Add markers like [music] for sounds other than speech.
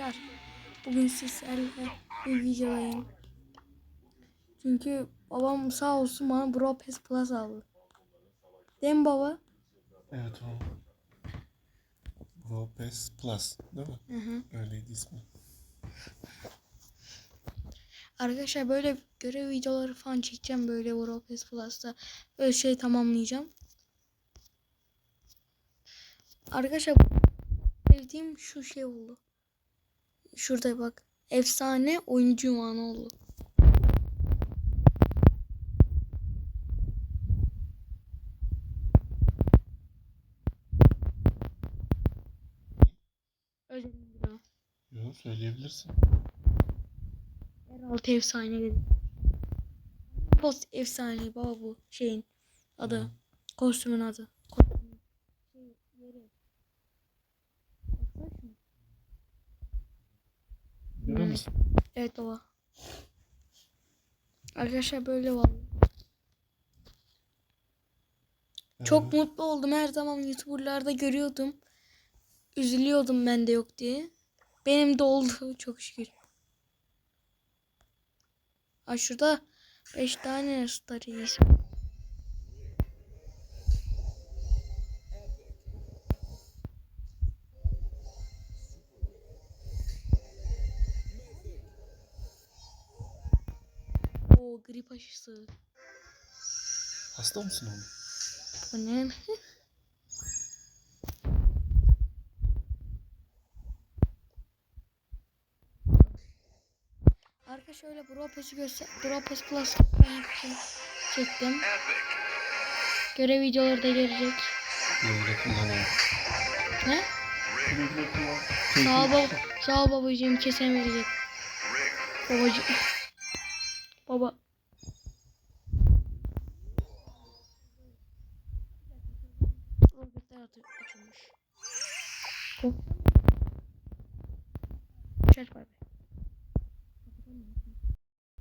arkadaşlar. Bugün sizlerle bir videodayım. Çünkü babam sağ olsun bana Bro Pass Plus aldı. Değil mi baba? Evet o. Lopez Plus değil mi? Hı hı. Öyleydi ismi. Arkadaşlar böyle görev videoları falan çekeceğim böyle Bro Pass Plus'ta. Böyle şey tamamlayacağım. Arkadaşlar sevdiğim şu şey oldu. Şurada bak. Efsane oyuncu oldu. Özellikle bu. Yok söyleyebilirsin. Yeraltı efsane dedi. Post efsane baba bu şeyin adı. Hı. Kostümün adı. Kostümün. Şey, yeri. Musun? Evet baba. Arkadaşlar böyle var. Çok mutlu oldum. Her zaman YouTuber'larda görüyordum. Üzülüyordum ben de yok diye. Benim de oldu [laughs] çok şükür. Ha şurada 5 tane star is. Oo grip aşısı. Hasta mısın oğlum? Ne? [laughs] Arka şöyle Bro Pass'i göster Bro Pass Plus çektim. Görev videoları da gelecek. Böyle kullanalım. Ne? Sağ ol, bab sağ ol babacığım kesen verecek. Babacığım. [laughs] Baba. Robotlar atı- açılmış. Hop. Çer bay bay.